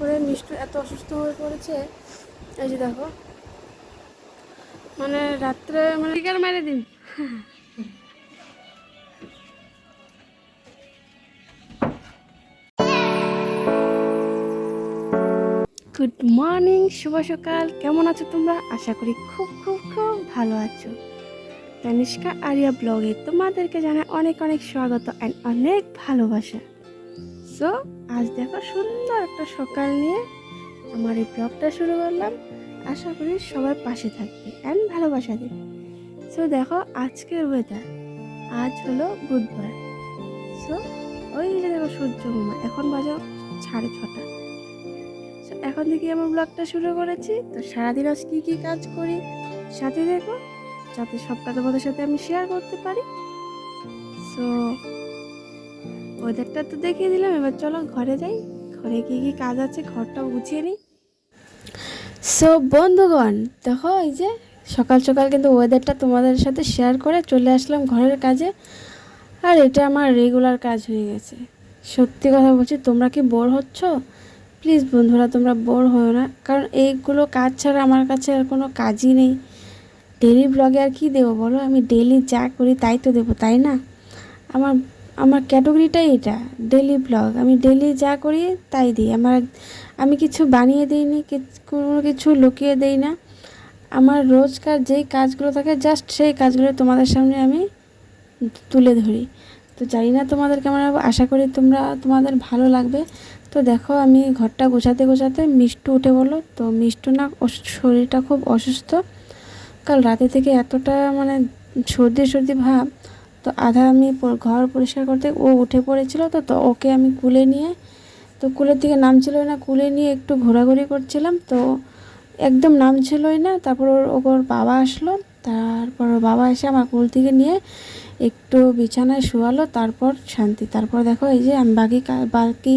করে মিষ্টু এত অসুস্থ হয়ে পড়েছে এই যে দেখো। মানে রাত্রে মানে টিকার মেরে দিন। গুড মর্নিং শুভ সকাল। কেমন আছো তোমরা? আশা করি খুব খুব খুব ভালো আছো। তানিষ্কা আরিয়া ব্লগে তোমাদেরকে জানাই অনেক অনেক স্বাগত অ্যান্ড অনেক ভালোবাসা। সো আজ দেখো সুন্দর একটা সকাল নিয়ে আমার এই ব্লগটা শুরু করলাম। আশা করি সবার পাশে থাকবে অ্যান্ড ভালোবাসা দেবে। সো দেখো আজকের ওয়েদার আজ হলো বুধবার। সো ওই যে দেখো সূর্য মামা এখন বাজে সাড়ে ছটা। সো এখন থেকে আমার ব্লগটা শুরু করেছি। তো সারাদিন আজ কী কী কাজ করি সাথে দেখো। যাতে সবটা তোমাদের সাথে আমি শেয়ার করতে পারি। সো ওয়েদারটা তো দেখিয়ে দিলাম, এবার চলো ঘরে যাই। ঘরে কী কী কাজ আছে ঘরটা গুছিয়ে নিই। সো বন্ধুগণ, দেখো এই যে সকাল সকাল কিন্তু ওয়েদারটা তোমাদের সাথে শেয়ার করে চলে আসলাম ঘরের কাজে। আর এটা আমার রেগুলার কাজ হয়ে গেছে। সত্যি কথা বলছি, তোমরা কি বোর হচ্ছ? প্লিজ বন্ধুরা, তোমরা বোর হও না। কারণ এইগুলো কাজ ছাড়া আমার কাছে আর কোনো কাজই নেই। ডেলি ব্লগে আর কি দেবো বলো? আমি ডেলি যা করি তাই তো দেবো, তাই না? আমার আমার ক্যাটাগরিটাই এটা ডেলি ব্লগ আমি ডেলি যা করি তাই দিই। আমার আমি কিছু বানিয়ে দিইনি কোনো কিছু লুকিয়ে দেই না। আমার রোজকার যেই কাজগুলো থাকে জাস্ট সেই কাজগুলো তোমাদের সামনে আমি তুলে ধরি। তো জানি না তোমাদের কেমন আশা করি তোমরা, তোমাদের ভালো লাগবে। তো দেখো, আমি ঘরটা গোছাতে গোছাতে মিষ্টু উঠে বলো তো মিষ্টু না শরীরটা খুব অসুস্থ। কাল রাতে থেকে এতটা মানে সর্দি সর্দি ভাব। তো আধা আমি ঘর পরিষ্কার করতে ও উঠে পড়েছিল, তো তো ওকে আমি কুলে নিয়ে, তো কুলের থেকে নামছিল না, কুলে নিয়ে একটু ঘোরাঘুরি করছিলাম, তো একদম নামছিলই না, তারপর ওর ওর বাবা আসলো, তারপর ওর বাবা এসে আমার কুল থেকে নিয়ে একটু বিছানায় শোয়ালো, তারপর শান্তি, তারপর দেখো এই যে আমি বাকি বাকি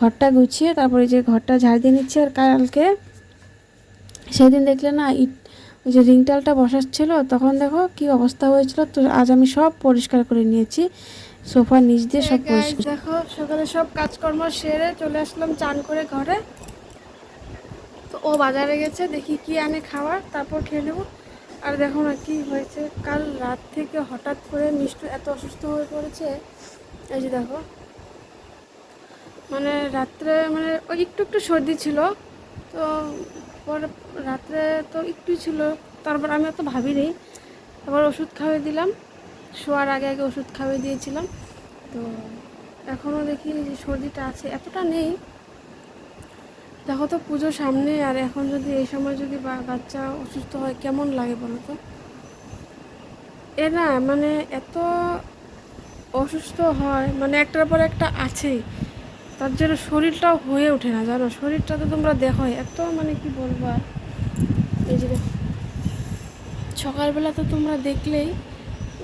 ঘরটা গুছিয়ে, তারপর যে ঘরটা ঝাড় দিয়ে নিচ্ছি আর কালকে, সেদিন দেখলে না ইট ওই যে রিংটালটা বসাচ্ছিল তখন দেখো কি অবস্থা হয়েছিল। তো আজ আমি সব পরিষ্কার করে নিয়েছি সোফা নিচ দিয়ে সব পরিষ্কার। দেখো সকালে সব কাজকর্ম সেরে চলে আসলাম চান করে ঘরে। তো ও বাজারে গেছে দেখি কি আনে খাবার তারপর খেয়ে নেব। আর দেখো না কি হয়েছে কাল রাত থেকে হঠাৎ করে মিষ্টু এত অসুস্থ হয়ে পড়েছে। এই যে দেখো মানে রাত্রে মানে ওই একটু একটু সর্দি ছিল তো পরে রাত্রে তো একটু ছিল। তারপর আমি অত ভাবিনি। তারপর ওষুধ খাইয়ে দিলাম। শোয়ার আগে আগে ওষুধ খাইয়ে দিয়েছিলাম। তো এখনও দেখি যে সর্দিটা আছে, এতটা নেই। দেখো তো পুজো সামনে, আর এখন যদি এই সময় যদি বাচ্চা অসুস্থ হয়, কেমন লাগে বলো তো? এ না মানে এত অসুস্থ হয় মানে একটার পর একটা আছেই। তার জন্য শরীরটাও হয়ে ওঠে না, জানো? শরীরটা তো তোমরা দেখো এত মানে কি বলব আর? এই যে সকালবেলা তো তোমরা দেখলেই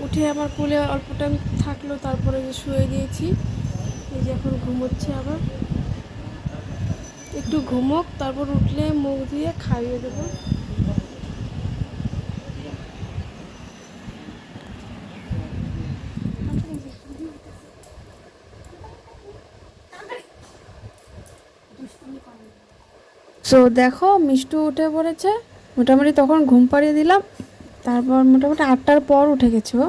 উঠে আমার কোলে অল্প টাইম থাকল, তারপরে যে শুয়ে গিয়েছি, এই যে এখন ঘুমোচ্ছে আবার। একটু ঘুমোক, তারপর উঠলে মুখ দিয়ে খাইয়ে দেবো। সো দেখো মিষ্টু উঠে পড়েছে। মোটামুটি তখন ঘুম পাড়িয়ে দিলাম। তারপর মোটামুটি আটটার পর উঠে গেছে ও।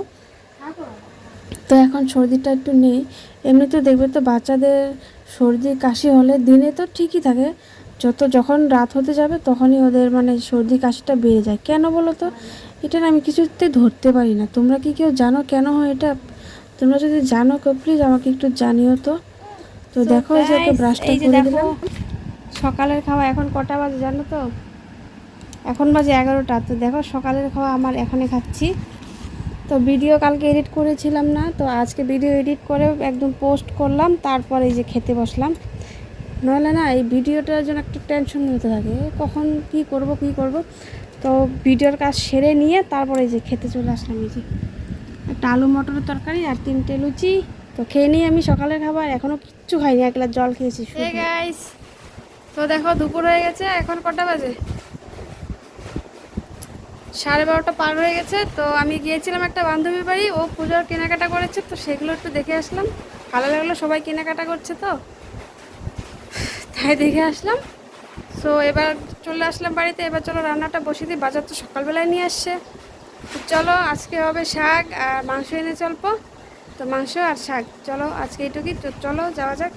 তো এখন সর্দিটা একটু নেই। এমনিতে দেখবে তো বাচ্চাদের সর্দি কাশি হলে দিনে তো ঠিকই থাকে। যত যখন রাত হতে যাবে তখনই ওদের মানে সর্দি কাশিটা বেড়ে যায়। কেন বলো তো? এটা না আমি কিছুতে ধরতে পারি না। তোমরা কি কেউ জানো কেন হয় এটা? তোমরা যদি জানো কেউ প্লিজ আমাকে একটু জানিও তো। তো দেখো যে একটা ব্রাশটা করে দিলাম। সকালের খাওয়া এখন কটা বাজে জানো তো? এখন বাজে এগারোটা। তো দেখো সকালের খাওয়া আমার এখানে খাচ্ছি। তো ভিডিও কালকে এডিট করেছিলাম না, তো আজকে ভিডিও এডিট করে একদম পোস্ট করলাম, তারপর যে খেতে বসলাম। নাহলে না এই ভিডিওটার জন্য একটা টেনশন হতে থাকে। কখন কি করব কি করব? তো ভিডিওর কাজ সেরে নিয়ে তারপরে যে খেতে চলে আসলাম এই যে। একটা আলু মটরের তরকারি আর তিনটে লুচি। তো খেয়ে নিই আমি সকালের খাবার এখনও কিচ্ছু খাইনি, এক গ্লাস জল খেয়েছি তো দেখো দুপুর হয়ে গেছে, এখন কটা বাজে? সাড়ে বারোটা পার হয়ে গেছে, তো আমি গিয়েছিলাম একটা বান্ধবীর বাড়ি, ও পুজোর কেনাকাটা করেছে, তো সেগুলো একটু দেখে আসলাম। ভালো লাগল, সবাই কেনাকাটা করছে তো। তাই দেখে আসলাম। সো এবার চলে আসলাম বাড়িতে, এবার চলো রান্নাটা বসিয়ে দিই, বাজার তো সকালবেলায় নিয়ে আসছে। চলো, আজকে হবে শাক আর মাংস এনে চলবো তো মাংস আর শাক, চলো আজকে এইটুকুই, তো চলো, যাওয়া যাক।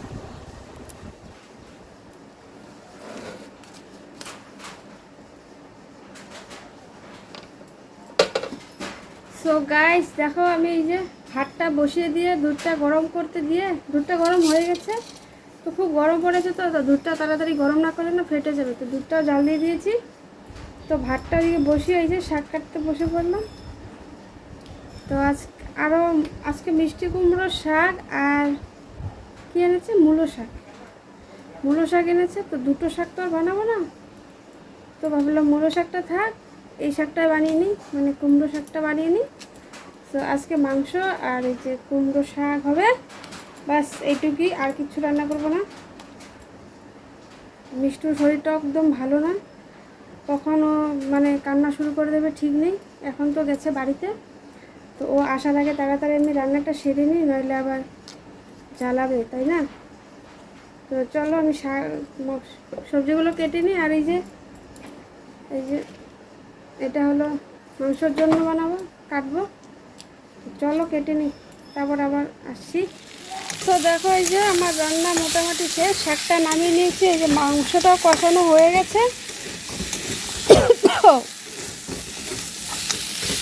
গাইস দেখো আমি এই যে ভাতটা বসিয়ে দিয়ে, দুধটা গরম করতে দিয়ে, দুধটা গরম হয়ে গেছে। তো খুব গরম পড়েছে তো দুধটা তাড়াতাড়ি গরম না করলে না ফেটে যাবে। তো দুধটাও জাল দিয়ে দিয়েছি। তো ভাতটা দিকে বসিয়ে এই যে শাক কাটতে বসে পড়লাম। তো আজ আরও আজকে মিষ্টি কুমড়ো শাক আর কী এনেছে? মূলো শাক। মূলো শাক এনেছে, তো দুটো শাক তো আর বানাবো না। তো ভাবলাম মূলো শাকটা থাক, এই শাকটা বানিয়ে নিই মানে কুমড়ো শাকটা বানিয়ে নিই। তো আজকে মাংস আর এই যে কুমড়ো শাক হবে। বাস এইটুকুই। আর কিছু রান্না করব না। মিষ্টুর শরীরটা একদম ভালো না। কখনও মানে কান্না শুরু করে দেবে, ঠিক নেই। এখন তো গেছে বাড়িতে। তো ও আসার আগে তাড়াতাড়ি আমি রান্নাটা সেরে নিই, নইলে আবার জ্বালাবে, তাই না? তো চলো আমি শাক সবজিগুলো কেটে নিই। আর এই যে এই যে, এটা হলো মাংসের জন্য বানাবো, কাটবো। চলো কেটে নিই, তারপর আবার আসছি। তো দেখো এই যে আমার রান্না মোটামুটি শেষ, শাকটা নামিয়ে নিয়েছি, এই যে মাংসটাও কষানো হয়ে গেছে।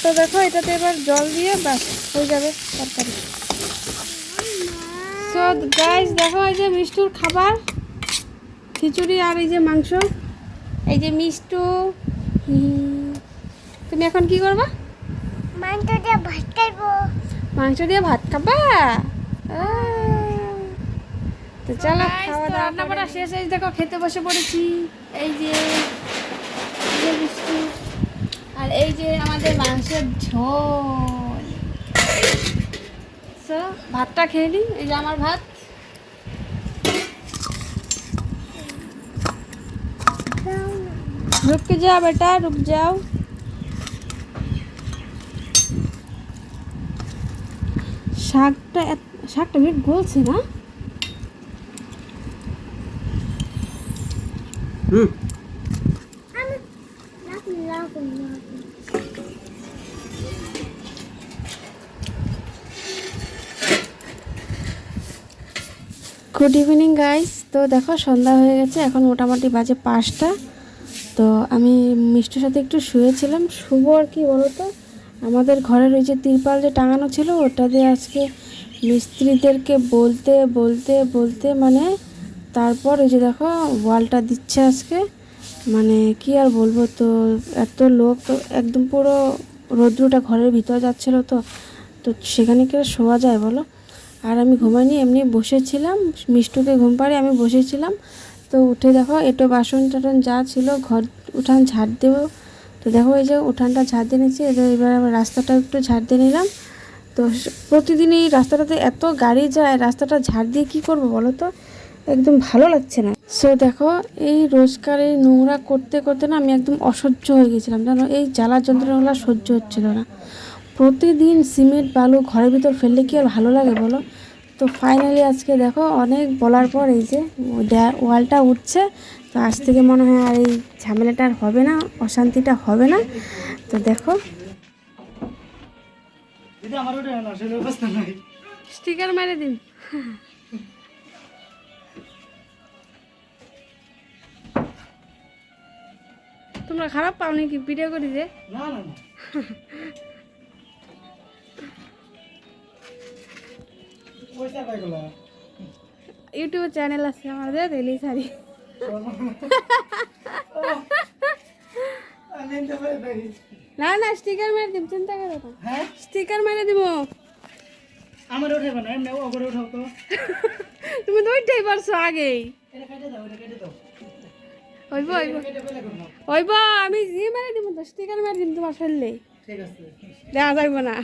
তো দেখো এটাতে এবার জল দিয়ে বাস হয়ে যাবে তরকারি। তো গাইস দেখো এই যে মিষ্টুর খাবার, খিচুড়ি আর এই যে মাংস। এই যে মিষ্টু তুমি এখন কি করবা? মাংস দিয়ে ভাত খাইবো মাংস দিয়ে ভাত খাবা আহ। তো চলো খাওয়া দাওয়া রান্না বান্না শেষ এই দেখো খেতে বসে পড়েছি এই যে এই যে মিষ্টি আর এই যে আমাদের মাংসের ঝোল So, ভাতটা খেয়ে নিই এই যে আমার ভাত रुक जा बेटा रुक जाओ শাকটা শাকটা বেশ গলছে না? হুম। গুড ইভিনিং গাইস তো দেখো সন্ধ্যা হয়ে গেছে। এখন মোটামুটি বাজে পাঁচটা। তো আমি মিষ্টির সাথে একটু শুয়েছিলাম। শুভ আর কি বলতো? আমাদের ঘরের ওই যে তিরপাল যে টাঙানো ছিল, ওটা দিয়ে আজকে মিস্ত্রিদেরকে বলতে বলতে বলতে মানে তারপর ওই যে দেখো ওয়ালটা দিচ্ছে আজকে। মানে কি আর বলব তো, এত লোক তো একদম পুরো রৌদ্রটা ঘরের ভিতরে যাচ্ছিল তো তো সেখানে কি শোয়া যায় বলো? আর আমি ঘুমাইনি, এমনি বসেছিলাম, মিষ্টুকে ঘুম পাড়ে আমি বসেছিলাম। তো উঠে দেখো, এটো বাসন টাসন যা ছিল, ঘর উঠান ঝাড় দেবো। তো দেখো এই যে উঠানটা ঝাড় দিয়ে নিচ্ছি এবার আমার রাস্তাটা একটু ঝাড় দিয়ে নিলাম। তো প্রতিদিন এই রাস্তাটাতে এত গাড়ি যায়, রাস্তাটা ঝাড় দিয়ে কী করব বলো তো? একদম ভালো লাগছে না। সো দেখো, এই রোজকার এই নোংরা করতে করতে না আমি একদম অসহ্য হয়ে গেছিলাম। জানো, এই জ্বালা যন্ত্রণাগুলো সহ্য হচ্ছিল না। প্রতিদিন সিমেন্ট, বালু ঘরের ভিতর ফেললে কি আর ভালো লাগে বলো? তো ফাইনালি আজকে দেখো অনেক বলার পর এই যে ওয়ালটা উঠছে তো আজ থেকে মনে হয় আর এই ঝামেলাটা আর হবে না অশান্তিটা হবে না। তো দেখো। স্টিকার মেরে দিন। তোমরা খারাপ পাও নাকি ভিডিও করি যে? না না। ইউটিউব চ্যানেল আছে আমাদের রেলি সারি না না স্টিকার মেরে দিব চিন্তা করো হ্যাঁ? স্টিকার মেরে দিব। আমার উঠাবে না এমনি ওপরে উঠাও তো। তুমি তো ওইটাই পারছ আগেই। এটা কেটে দাও এটা কেটে দাও। হইব হইব। কেটে ফেলে করো হইব আমি ই মেরে দিব তো স্টিকার মেরে দিব তোমার ফেললে ঠিক আছে। দেওয়া যাইব না।